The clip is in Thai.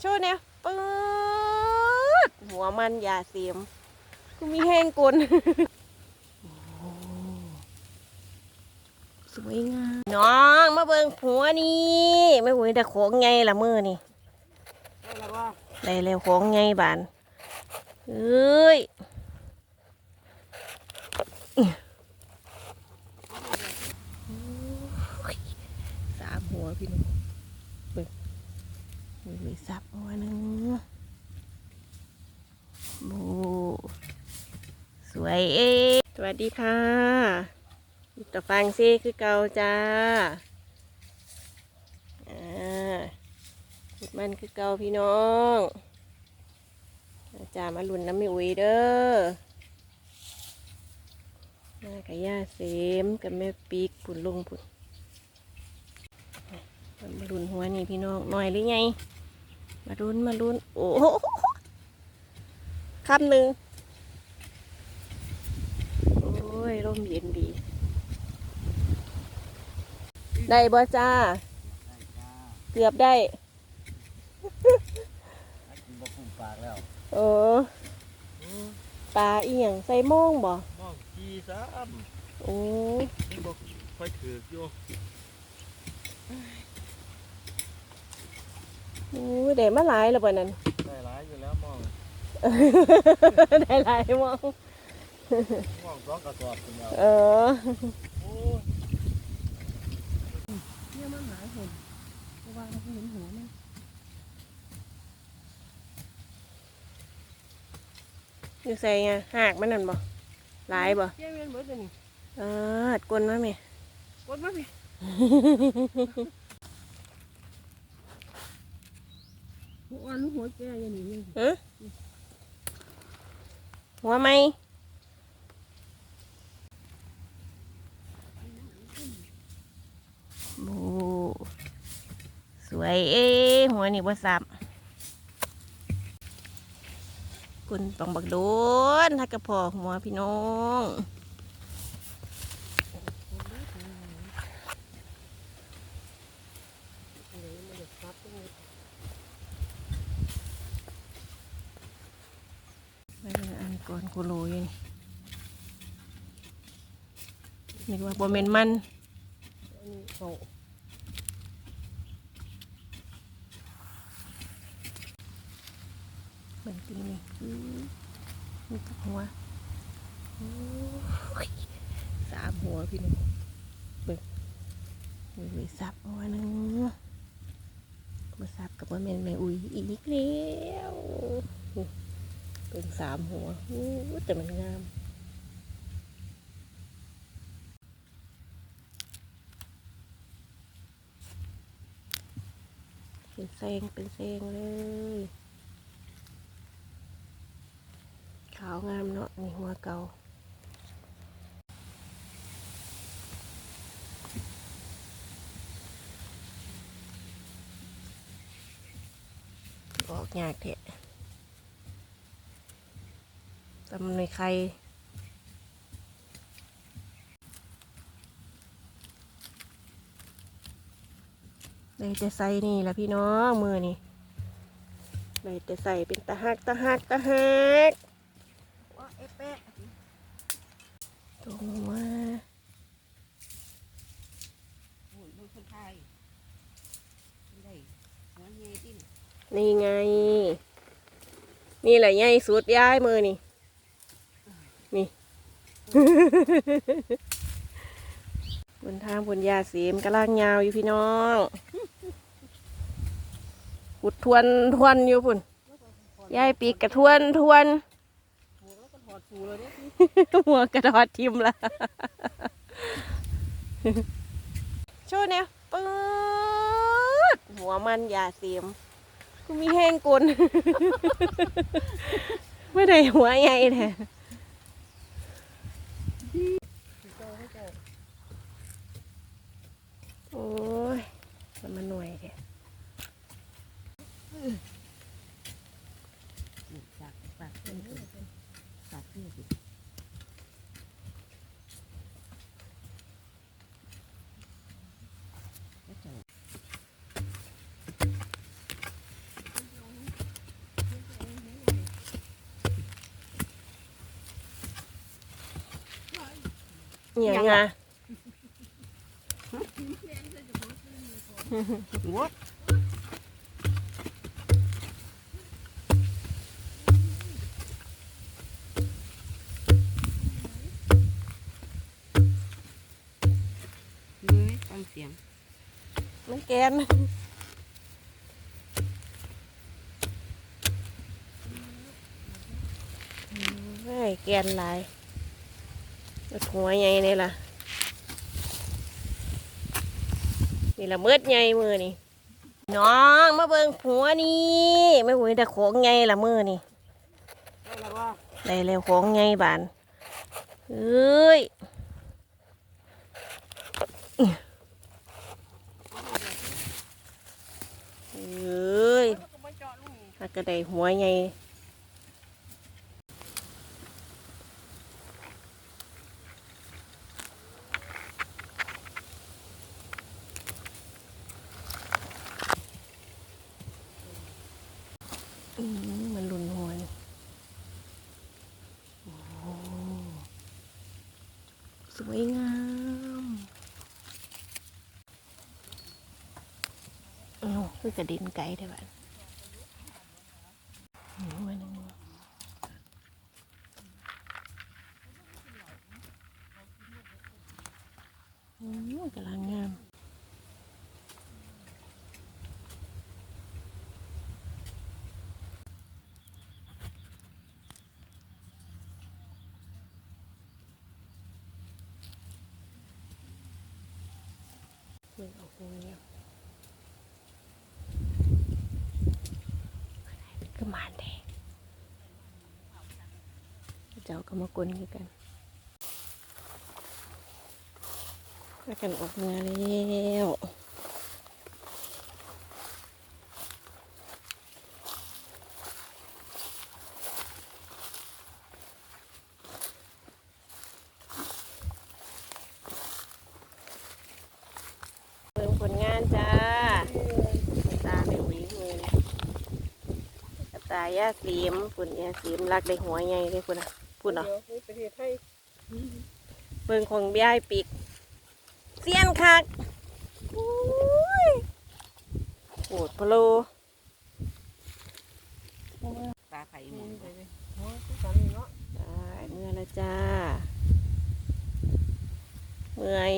โชว์เนี่ยปื๊ดหัวมันยาเสียมกูมีแห้งกลนโอ้สวยงามน้องมาเบิ่งผัวนี่ไม่หวยแต่ของไงละมือนี่ได้แล้วของไงบานเอ้ยโอ้ยสามหัวพี่น้องเบิ่ง มีสับหัวหนึ่งโบสวยเอ๊สวัสดีค่ะตะฟังซีคือเก่าจ้าอ่าขุดมันคือเก่าพี่น้องอาจารย์มาหลุนน้ำม่อุ้ยเด้อมากับย่าเสมกับแม่ปีกปุ่นลงปุ่นมาลุนหัวนี่พี่น้องหน่อยหรือไง มาลุนมาลุนโอ้โหคำหนึ่งโอ้ยร่มเย็นดี ได้บ่จ้า เกือบได้กินบ่คุ้มปากแล้วเออปลาอีหยังใส่โม่งบ่มองจีซ้โอ้ยำนี่บ่ค่อยถือกอยู่ โอ้ยได้มาหลายแล้วบ่นั่นได้หลายอยู่แล้วมองได้หลายมอง มองสองกระสอบคนเดียวเออโอ้ยเนี่ยมันหลายคนเพราะว่าเราเห็นหัวมันอยู่ใส่ไงหากมันนั่นบ่หลายบ่เจ้าเวียนเบิดเลยนี่เออดกวนมาแม่กดมาพี่ หัวอ่อนหัวแก่อยังนี้ยังฮะหัวไหมบูสวยเอ้หัวนี่บ่สับกุนต้องบักโดนถ้ากระพอหัวพี่น้องไม่ เป็นอันก่อนโคโลอยังนึกว่าโบเมนมันอันนี้เหมือนกินนี่นี่กับหัวสามหัวพี่น้องเบิ่งมีซับหัวนึงมาซับกับว่าแม่นแม่อุ้ยอีกแล้วนี่ เป็นสามหัวโอ้แต่มันงามเป็นเซงเป็นเซงเลย ขาวงามเนาะนี่หัวเก่าออกยากเถอะ ตำในใครเลยจะใส่นี่ละพี่น้องมือนี่เลยจะใส่เป็นตะหักตะหักตะหักว่าเอเป๊ะตรงมาโอ้ยมันคนไทยมันได้หัวเงี้ยดิ้นนี่ไง นี่แหละใหญ่สุดย้ายมือนี่ นี่ บนทางบนยาเสีมกระล่างยาวอยู่พี่น้องขุดทวนทวนอยู่พุ่นยายปีกกระทวนทวนหัวกระดอดทิมละโชว์เนี่ยปื๊ดหัวมันยาเสียมกูมีแห้งกลนไม่ได้หัวใหญ่แท้ ยมันหน่วยเด็ดจากปากเป็นปากที่ดิเนี่ยไง ไงหัวเฮ้ยฟังเสียง มันแกนเฮ้ยแกนหลายแล้วหัวใหญ่นี่ล่ะ นี่ละเมืดใหญ่มือนี่น้องมาเบิ่งหัวนี่ไม่หวยแต่ของใหญ่ละมือนี่ได้แล้วของใหญ่บานเอ้ยเอ้ยถ้าก็ได้หัวใหญ่อืมมันหลุนหัวนี่โอ้ สวยงามโอ้คือกระดินไก่ได้บ้านหัวหนึงอืมกำลังงาม เบิ่งเอาหัวเนี่ยก็มานแดงเจ้าก็มากลนคือกันแล้วกันออกมาแล้วเบิ่งผลงานจ้าตาไม่หวีเงินกับตายาสีมปุ่นยาสีมรักได้หัวใหญ่เลยคุณอะพูดเนาะประเทศไทยเบิ่งของยายปีกเสียนคักอุ้ยโหดพะโลตาไข่หมุนตายเมื่อละจ้า เมื่อย